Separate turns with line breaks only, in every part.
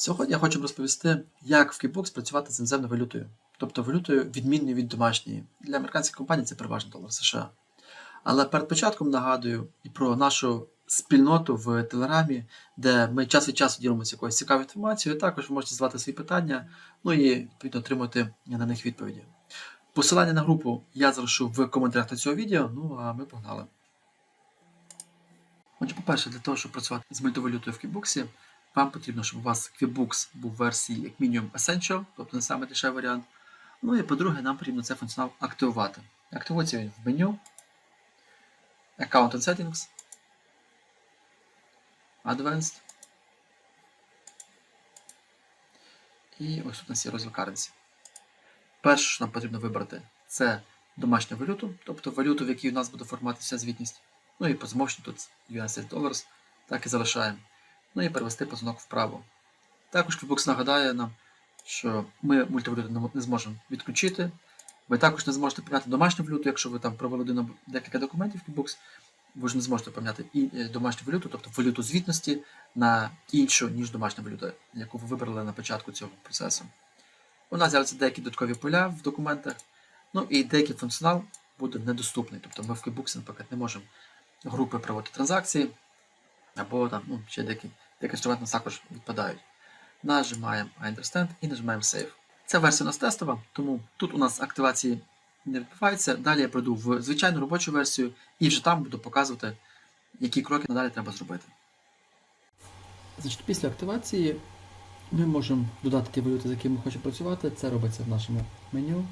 Сьогодні я хочу розповісти, як в Keybox працювати з іноземною валютою, тобто валютою відмінною від домашньої. Для американських компаній це переважно долар США. Але перед початком нагадую і про нашу спільноту в Телеграмі, де ми час від часу ділимося якоюсь цікавою інформацією. Також ви можете задавати свої питання, ну і відповідно отримати на них відповіді. Посилання на групу я залишу в коментарях до цього відео. Ну а ми погнали. Отже, по-перше, для того, щоб працювати з мультивалютою в Keybox, вам потрібно, щоб у вас QuickBooks був в версії як мінімум Essential, тобто не саме дешевий варіант. Ну і по-друге, нам потрібно цей функціонал активувати. Активується він в меню, Account and Settings, Advanced. І ось тут у нас є розділ Currency. Перше, що нам потрібно вибрати, це домашню валюту, тобто валюту, в якій у нас буде формуватися звітність. Ну і по замовченню тут US Dollars, так і залишаємо. Ну і перевести позунок вправо. Також QuickBooks нагадає нам, що ми мультивалюту не- зможемо відключити. Ви також не зможете поміняти домашню валюту, якщо ви там провели один- декілька документів QuickBooks, ви ж не зможете поміняти і е, домашню валюту, тобто валюту звітності на іншу, ніж домашня валюта, яку ви вибрали на початку цього процесу. У нас з'являться деякі додаткові поля в документах, ну і деякий функціонал буде недоступний. Тобто ми в QuickBooks, наприклад, не можемо групи проводити транзакції, або там, ну, ще деякі, деякі інструменти також відпадають. Нажимаємо I understand і нажимаємо Save. Ця версія у нас тестова, тому тут у нас активації не відбувається. Далі я пройду в звичайну робочу версію і вже там буду показувати, які кроки надалі треба зробити. Значить, після активації ми можемо додати ті валюти, з якими ми хочемо працювати. Це робиться в нашому меню.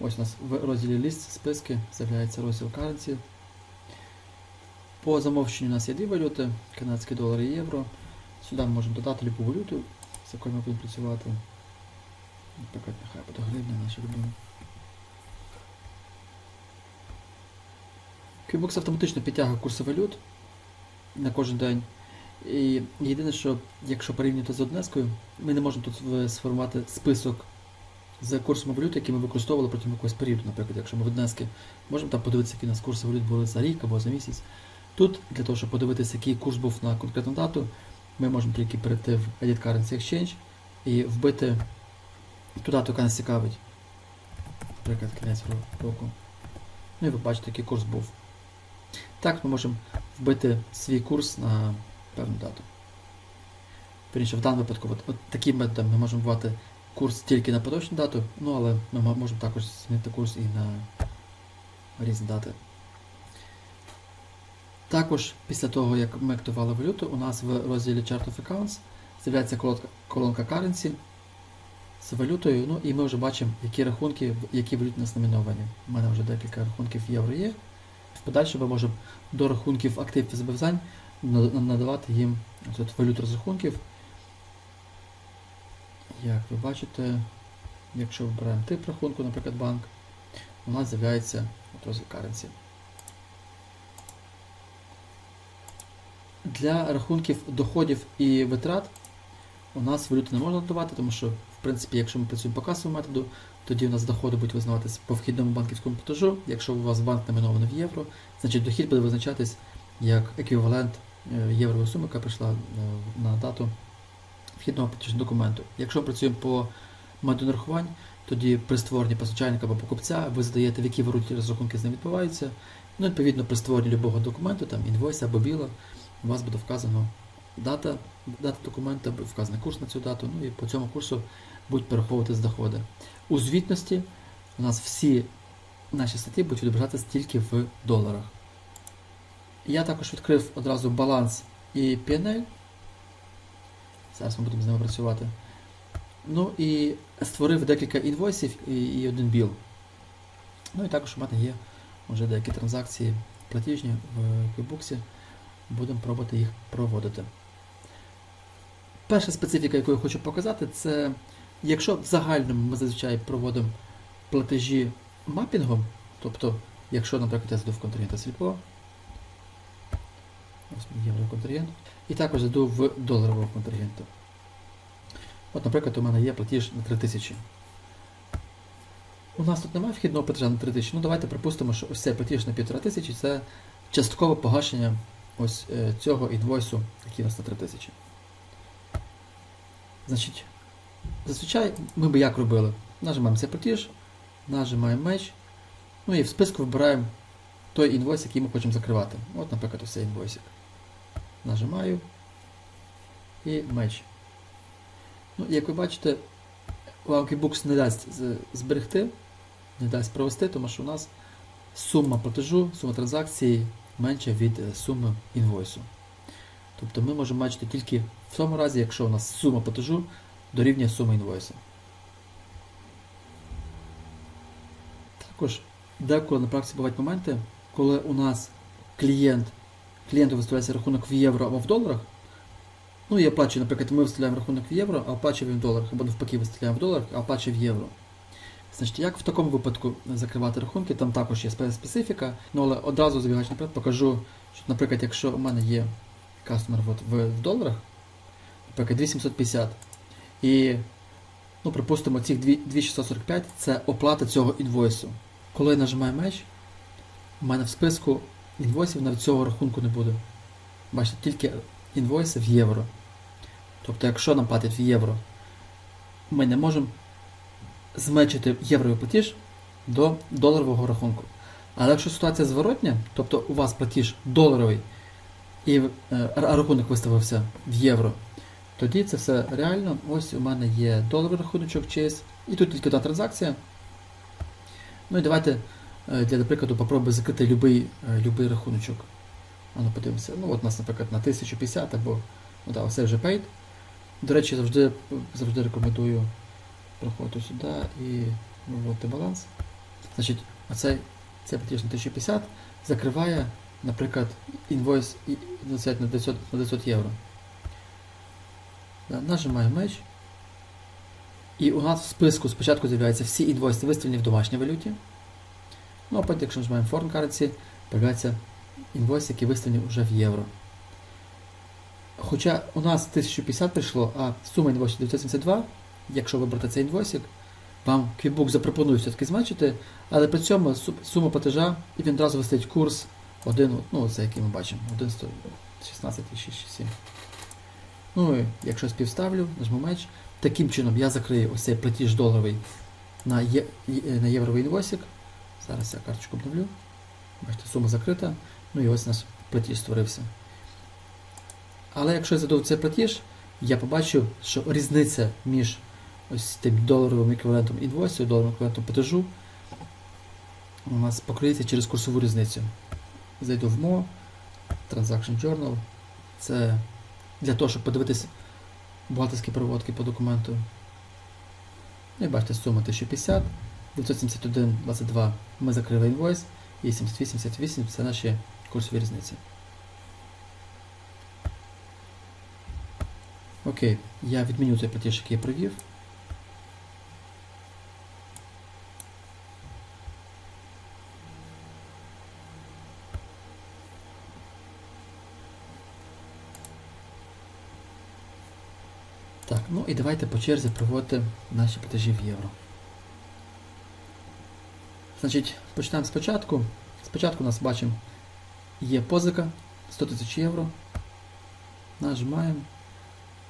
Ось у нас в розділі ліст списки з'являється розділ Currency. По замовченню у нас є дві валюти, канадський долар і євро. Сюди ми можемо додати любу валюту, з якою ми будемо працювати. Наприклад, нехай буде гривня наша любима. QBooks автоматично підтягує курси валют на кожен день. І єдине, що якщо порівнювати з однескою, ми не можемо тут сформувати список з курсами валют, які ми використовували протягом якогось періоду. Наприклад, якщо ми в однески можемо там подивитися, які у нас курси валют були за рік або за місяць. Тут, для того, щоб подивитися, який курс був на конкретну дату, ми можемо тільки перейти в Edit Currency Exchange і вбити ту дату, яка нас цікавить. Наприклад, кінець року. Ну і ви бачите, який курс був. Так ми можемо вбити свій курс на певну дату. Вірніше, в даному випадку, от, от таким методом ми можемо вбивати курс тільки на поточну дату, ну але ми можемо також змінити курс і на різні дати. Також після того, як ми актували валюту, у нас в розділі Chart of Accounts з'являється колонка, Currency з валютою, ну і ми вже бачимо, які рахунки, які валюти у нас номіновані. У мене вже декілька рахунків євро є. В подальшому ми можемо до рахунків активів і зобов'язань надавати їм тут валют розрахунків. Як ви бачите, якщо вибираємо тип рахунку, наприклад, банк, у нас з'являється от Currency. Для рахунків доходів і витрат у нас валюти не можна додавати, тому що, в принципі, якщо ми працюємо по касовому методу, тоді у нас доходи будуть визнаватися по вхідному банківському платежу. Якщо у вас банк номінований в євро, значить дохід буде визначатись як еквівалент е, єврової суми, яка прийшла е, на дату вхідного платежного документу. Якщо ми працюємо по методу нарахувань, тоді при створенні постачальника або покупця ви задаєте, в якій валюті розрахунки з ним відбуваються. Ну, відповідно, при створенні любого документу, там інвойса або біла, у вас буде вказано дата, дата документа, вказаний курс на цю дату, ну і по цьому курсу будуть перераховуватись доходи. У звітності у нас всі наші статті будуть відображатися тільки в доларах. Я також відкрив одразу баланс і PNL. Зараз ми будемо з ними працювати. Ну і створив декілька інвойсів і, і один біл. Ну і також у мене є вже деякі транзакції платіжні в QuickBooks. Будемо пробувати їх проводити. Перша специфіка, яку я хочу показати, це якщо в загальному ми зазвичай проводимо платежі мапінгом, тобто, якщо, наприклад, я зайду в контрагента сліпо, ось мій євро і також зайду в доларового контрагента. От, наприклад, у мене є платіж на 3000. У нас тут немає вхідного платежа на 3000. Ну давайте припустимо, що ось цей платіж на 1500 це часткове погашення ось е, цього інвойсу, який у нас на 3000. Значить, зазвичай ми би як робили? Нажимаємо цей нажимаємо меч, ну і в списку вибираємо той інвойс, який ми хочемо закривати. От, наприклад, ось цей інвойсик. Нажимаю і меч. Ну, як ви бачите, Books не дасть зберегти, не дасть провести, тому що у нас сума платежу, сума транзакції менша від е, суми інвойсу. Тобто ми можемо бачити тільки в тому разі, якщо у нас сума платежу дорівнює суми інвойсу. Також деколи на практиці бувають моменти, коли у нас клієнт, клієнту виставляється рахунок в євро або в доларах. Ну і оплачує, наприклад, ми виставляємо рахунок в євро, а оплачує в доларах, або навпаки виставляємо в доларах, а оплачує в євро. Значить, як в такому випадку закривати рахунки, там також є специфіка, ну але одразу забігаючи наперед, покажу, що, наприклад, якщо у мене є кастомер в, в доларах, наприклад, 2750, і, ну, припустимо, цих 2 2645 це оплата цього інвойсу. Коли я нажимаю меч, у мене в списку інвойсів навіть цього рахунку не буде. Бачите, тільки інвойси в євро. Тобто, якщо нам платять в євро, ми не можемо зменшити євровий платіж до доларового рахунку. Але якщо ситуація зворотня, тобто у вас платіж доларовий і е, рахунок виставився в євро, тоді це все реально. Ось у мене є доларовий рахуночок чиїсь, і тут тільки одна транзакція. Ну і давайте е, для прикладу попробуємо закрити любий, е, любий рахуночок. А ну подивимося. Ну от у нас, наприклад, на 1050 або ну, да, все вже paid. До речі, завжди, завжди рекомендую проходити сюди і виводити баланс. Значить, оцей цей платіж на 1050 закриває, наприклад, інвойс на це 900, на 900 євро. Да, нажимаємо меч. І у нас в списку спочатку з'являються всі інвойси виставлені в домашній валюті. Ну, а потім, якщо нажимаємо Foreign Currency, з'являються інвойси, які виставлені вже в євро. Хоча у нас 1050 прийшло, а сума інвойсу 972, якщо вибрати цей інвойсик, вам QuickBooks запропонує все-таки зменшити, але при цьому сума платежа і він одразу виставить курс 1, ну це який ми бачимо, 1,16,667. Ну і якщо співставлю, нажму меч, таким чином я закрию ось цей платіж доларовий на, є, є- на євровий інвойсик. Зараз я карточку обновлю. Бачите, сума закрита. Ну і ось у нас платіж створився. Але якщо я заду цей платіж, я побачу, що різниця між ось тим доларовим еквівалентом інвойсу доларовим еквівалентом платежу у нас покриється через курсову різницю. Зайду в МО, Transaction Journal. Це для того, щоб подивитися бухгалтерські проводки по документу. Ну і бачите, сума 1050, 971, 22 ми закрили інвойс, і 78, це наші курсові різниці. Окей, я відміню цей платіж, який я провів. Так, і давайте по черзі проводити наші платежі в євро. Значить, почнемо спочатку. Спочатку у нас бачимо є позика 100 тисяч євро. Нажимаємо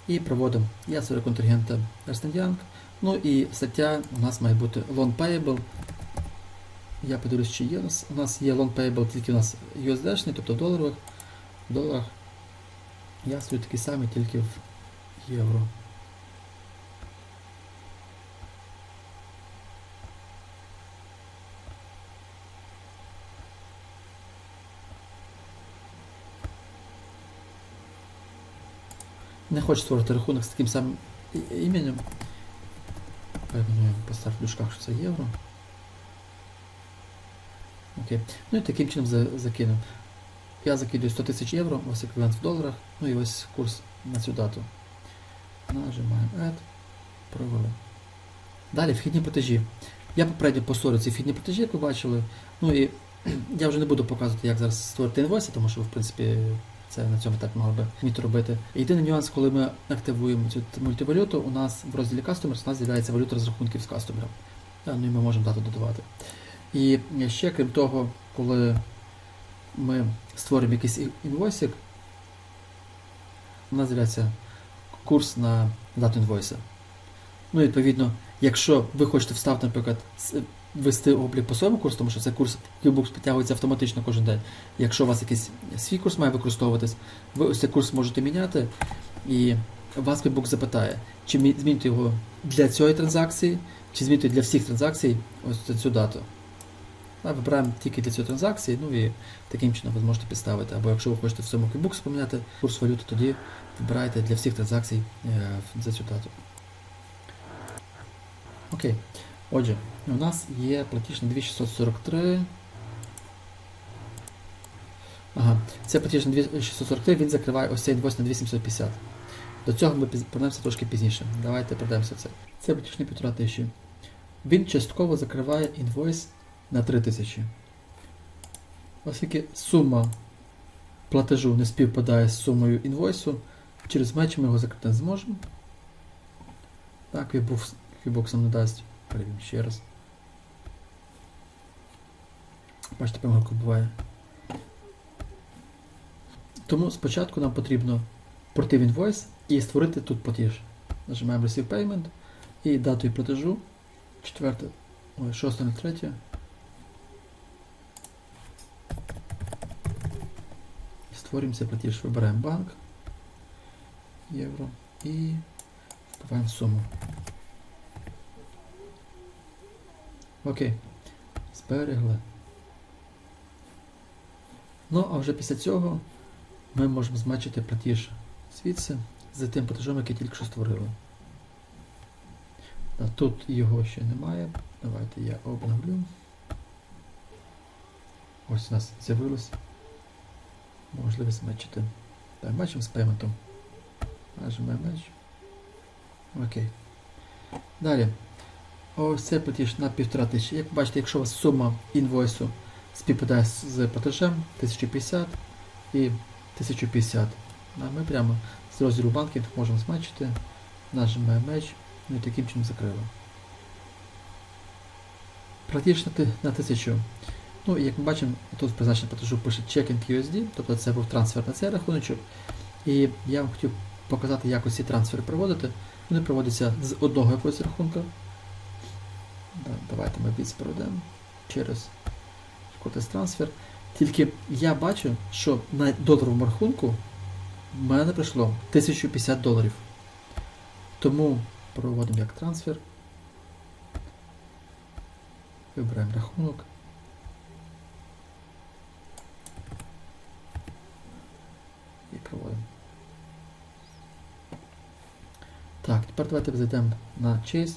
і проводимо. Я свою контрагента Ernst Young. Ну і стаття у нас має бути Loan Payable. Я подивлюсь, чи є у нас. У нас є Loan Payable тільки у нас USD, тобто доларових. В доларах. Я свою такий самий, тільки в євро. Не хочу створити рахунок з таким самим іменем. Я поставлю в дужках, що це євро. Окей. Ну і таким чином за- закину. Я закидую 100 тисяч євро, ось еквівалент в доларах, ну і ось курс на цю дату. Нажимаємо Add. Провели. Далі вхідні платежі. Я попередньо посорю ці вхідні платежі, як ви бачили. Ну і я вже не буду показувати, як зараз створити інвойси, тому що, в принципі, це на цьому так мало би вміти робити. Єдиний нюанс, коли ми активуємо цю мультивалюту, у нас в розділі Customers у нас з'являється валюта розрахунків з кастомером. Ну і ми можемо дату додавати. І ще, крім того, коли ми створюємо якийсь інвойсик, у нас з'являється курс на дату інвойса. Ну, відповідно, якщо ви хочете вставити, наприклад, ввести облік по своєму курсу, тому що цей курс QBooks підтягується автоматично кожен день. Якщо у вас якийсь свій курс має використовуватись, ви ось цей курс можете міняти, і вас QuickBooks запитає, чи мі- змінити його для цієї транзакції, чи змінити для всіх транзакцій ось цю дату. Вибираємо тільки для цієї транзакції, ну і таким чином ви зможете підставити. Або якщо ви хочете в цьому QuickBooks поміняти курс валюти, тоді вибираєте для всіх транзакцій е, за цю дату. Окей. Отже, у нас є платіж на 2643. Ага, це платіж на 2643, він закриває ось цей інвойс на 2750. До цього ми повернемося трошки пізніше. Давайте пройдемося це. Це платіж на 1500. Він частково закриває інвойс на 3000. Оскільки сума платежу не співпадає з сумою інвойсу, через матч ми його закрити не зможемо. Так, QuickBooks нам не дасть. Перевіримо ще раз. Бачите, помилка буває. Тому спочатку нам потрібно пройти в інвойс і створити тут платіж. Нажимаємо Receive Payment і датою платежу. Четверте. Ой, 6.03. Створюємо цей платіж, вибираємо банк, євро і вбиваємо суму. Окей. Зберегли. Ну, а вже після цього ми можемо змачити платіж звідси з тим платежом, який тільки що створили. А тут його ще немає. Давайте я обновлю. Ось у нас з'явилось. Можливість змачити. Так, бачимо з пейментом. Нажимаємо меч. Окей. Далі. Ось це платіж на 1500. Як бачите, якщо у вас сума інвойсу співпадає з платежем 1050 і 1050. А Ми прямо з розділу банкінг можемо змачити, нажимаємо меч, ну і таким чином закрили. Платіж на ти- 1000. Ну, і як ми бачимо, тут в призначенні платежу пише checking USD, тобто це був трансфер на цей рахуночок. І я вам хотів показати, як ці трансфери проводити. Вони проводяться з одного якогось рахунка. Да, Давайте ми проведемо через трансфер. Тільки я бачу, що на доларовому рахунку в мене прийшло 1050 доларів. Тому проводимо як трансфер. Вибираємо рахунок. І проводимо. Так, тепер давайте зайдемо на Chase.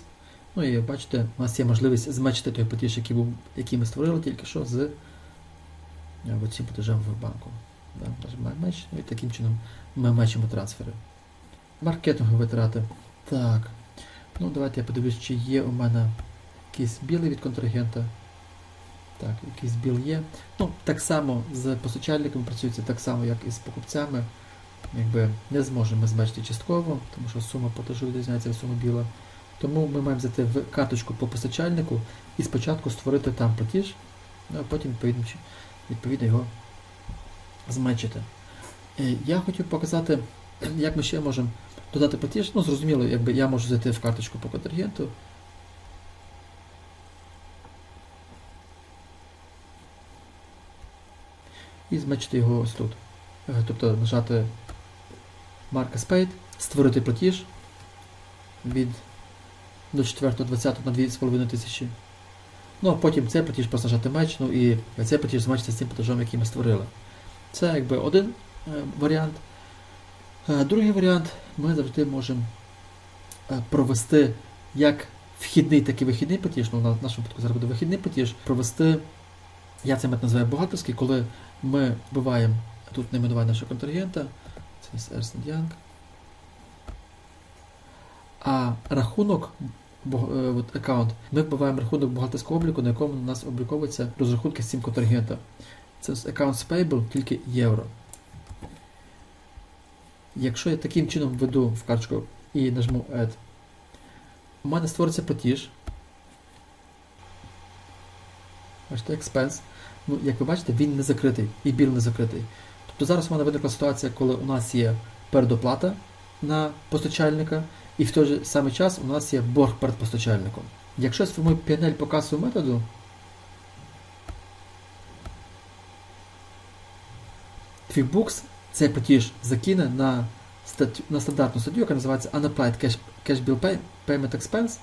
Ну і бачите, у нас є можливість змечити той платіж, який, був, який ми створили тільки що з е, цим платежем в банку. І таким чином ми мечимо трансфери. Маркетингові витрати. Так. Ну, давайте я подивлюсь, чи є у мене якийсь білий від контрагента. Так, якийсь біл є. Ну, так само з постачальниками працюється так само, як і з покупцями. Якби не зможемо ми зменшити частково, тому що сума платежу відрізняється від суми біла. Тому ми маємо зайти в карточку по постачальнику і спочатку створити там платіж, ну, а потім відповідно, його зменшити. Е, Я хотів показати, як ми ще можемо додати платіж. Ну, зрозуміло, якби я можу зайти в карточку по контрагенту. І зменшити його ось тут. Е, Тобто нажати Mark Paid, створити платіж від до 4.20 на 2,5 тисячі. Ну, а потім цей платіж просто меч, ну і цей платіж змачити з тим платежом, який ми створили. Це якби один е, варіант. Е, другий варіант ми завжди можемо е, провести як вхідний, так і вихідний платіж, ну, на нашому зараз буде вихідний платіж, провести, я це називаю бухгалтерський, коли ми вбиваємо тут найменування нашого контрагента, це Ernst Young, а рахунок, е, аккаунт, ми вбиваємо рахунок бухгалтерського обліку, на якому у нас обліковуються розрахунки з цим контрагента. Це accounts payable, тільки євро. Якщо я таким чином введу в карточку і нажму Add, у мене створиться платіж. Бачите, expense. Ну, як ви бачите, він не закритий і біл не закритий. Тобто зараз у мене виникла ситуація, коли у нас є передоплата на постачальника, і в той же самий час у нас є борг перед постачальником. Якщо я сформую PNL по касовому методу, QuickBooks цей платіж закине на, статтю, на стандартну статтю, яка називається Unapplied Cash, Cash Bill Pay, Payment Expense.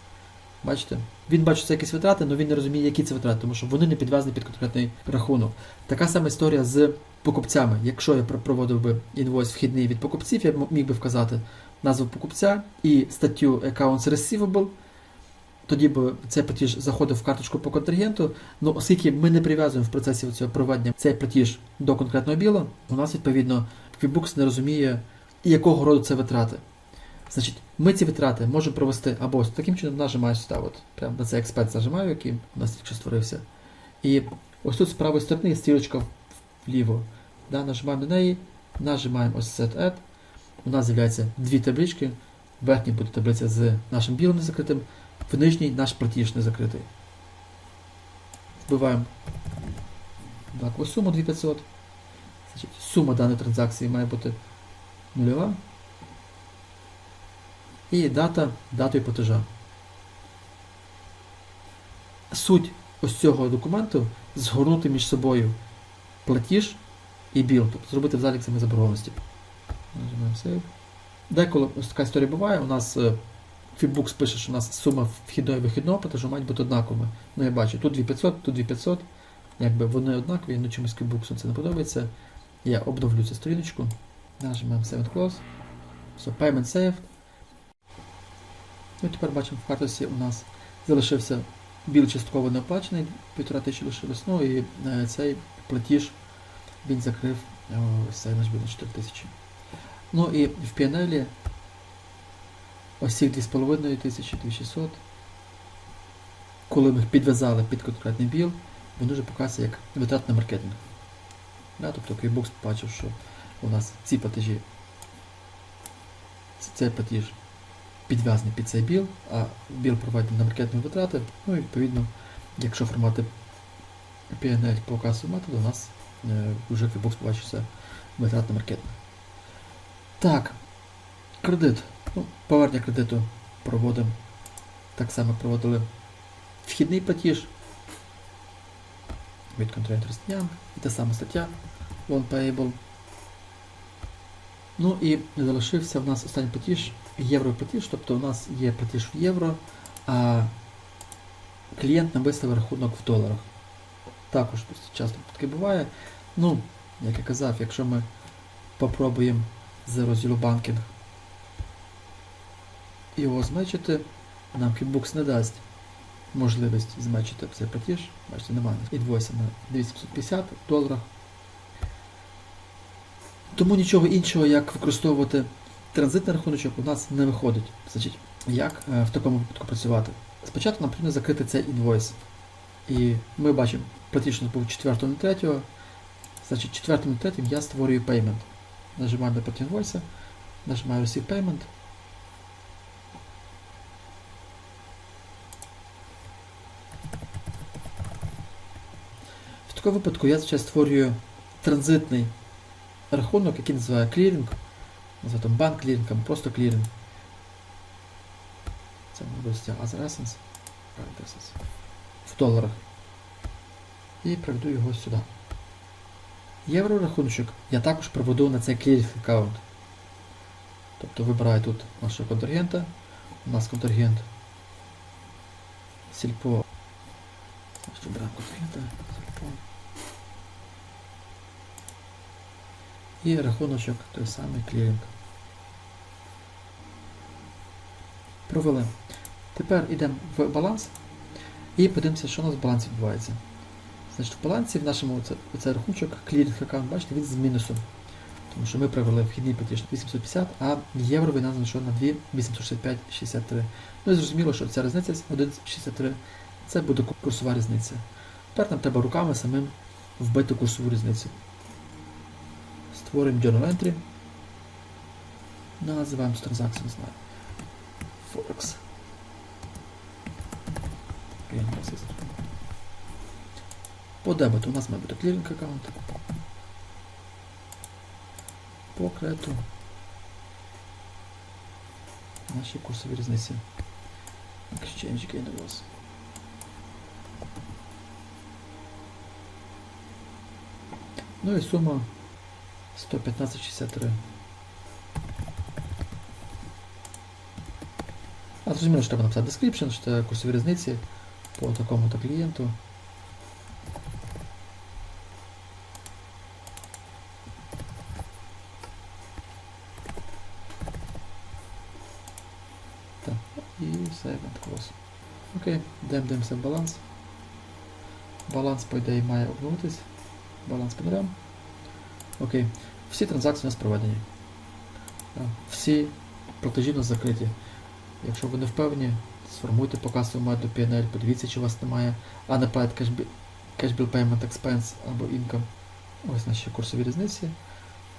Бачите? Він бачить це якісь витрати, але він не розуміє, які це витрати, тому що вони не підв'язані під конкретний рахунок. Така сама історія з покупцями. Якщо я проводив би інвойс вхідний від покупців, я міг би вказати назву покупця і статтю Accounts Receivable. Тоді б цей платіж заходив в карточку по контрагенту. Ну, оскільки ми не прив'язуємо в процесі цього проведення цей платіж до конкретного біла, у нас відповідно QuickBooks не розуміє, якого роду це витрати. Значить, ми ці витрати можемо провести або таким чином нажимаю сюди, от, прямо на цей експерт нажимаю, який у нас тільки створився. І ось тут з правої сторони стрілочка вліво. Да, нажимаємо на неї, нажимаємо ось Set Add. У нас з'являються дві таблички. Верхній буде таблиця з нашим білим незакритим, в нижній наш платіж незакритий. Вбиваємо однакову суму 2500. Значить, сума даної транзакції має бути нульова. І дата датою платежа. Суть ось цього документу згорнути між собою платіж і біл, тобто зробити в заліксами заборгованості. Нажимаємо Save. Деколи ось така історія буває. У нас е, пише, що у нас сума вхідного і вихідного платежу мають бути однаковими. Ну я бачу, тут 2500, тут 2500. Якби вони однакові, ну чомусь QuickBooks це не подобається. Я обновлю цю сторіночку. Нажимаємо Save and Close. Все, Payment Saved. Ну, тепер бачимо в картосі у нас залишився біл частково не оплачений, півтора тисячі лишилось, ну і е, цей платіж він закрив е, ось цей наш біл на 4 тисячі. Ну і в PNL ось ці 2,5 тисячі, 2600. Коли ми їх підв'язали під конкретний біл, він вже показується як витрат на маркетинг. Да, тобто QuickBooks побачив, що у нас ці платежі, цей платіж підв'язаний під цей біл, а біл проведений на маркетингові витрати. Ну і відповідно, якщо формати PNL по касовому методу, у нас е, вже QuickBooks побачиться витрат на маркетинг. Так, кредит. Ну, повернення кредиту проводимо. Так само проводили вхідний платіж від контролю Young і та сама стаття Loan Payable. Ну і залишився в нас останній платіж, європлатіж, тобто у нас є платіж в євро, а клієнт нам виставив рахунок в доларах. Також часто таке буває. Ну, як я казав, якщо ми попробуємо з розділу банкінг його змечити, нам QuickBooks не дасть можливість змечити цей платіж. Бачите, немає інвойса на 250 доларах. Тому нічого іншого, як використовувати транзитний рахуночок, у нас не виходить. Значить, як е, в такому випадку працювати? Спочатку нам потрібно закрити цей інвойс. І ми бачимо, платіж у нас був 4.03. Значить, 4.03 я створюю payment. Нажимаю на інвойса, нажимаю Receive Payment. В такому випадку я зараз створюю транзитний рахунок, який називаю клірінг. Називаю там банк клірінг просто клірінг. Це можливості as reference. В доларах. І приведу його сюди. Єврорахуночок я також проведу на цей клірінг аккаунт. Тобто вибираю тут нашого контрагента. У нас контрагент Сільпо. Вибираємо контрагента Сільпо. І рахуночок той самий клірінг. Провели. Тепер йдемо в баланс і подивимося, що у нас в балансі відбувається. Значить, в балансі в нашому оце, оцей рахунок, клірінг аккаунт, бачите, він з мінусом. Тому що ми провели вхідний платіж на 850, а євро він нас знайшов на 2 865,63. Ну і зрозуміло, що ця різниця 1,63 це буде курсова різниця. Тепер нам треба руками самим вбити курсову різницю. Створюємо journal entry. Називаємо транзакцію, не знаю. Forex. По дебету у нас має бути клірінг аккаунт. По кредиту. наші курсові різниці. Exchange gain loss. Ну і сума 115,63. А зрозуміло, що треба написати description, що це курсові різниці по такому-то клієнту. Так, і все, event close. Окей, йдемо дивимося баланс. Баланс, по ідеї, має обновитись. Баланс по нулям. Окей. Всі транзакції у нас проведені. Всі платежі у нас закриті. Якщо ви не впевнені, сформуйте по касовому методу PNL, подивіться, чи у вас немає Unapplied Cash Bill Payment Expense або Income. Ось наші курсові різниці.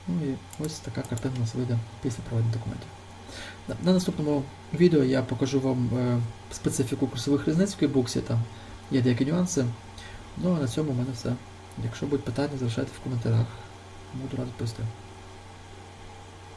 Ну і ось така картина у нас вийде після проведення документів. На, на наступному відео я покажу вам е, специфіку курсових різниць в кейбуксі, там є деякі нюанси. Ну а на цьому в мене все. Якщо будуть питання, залишайте в коментарях. Буду радий відповісти.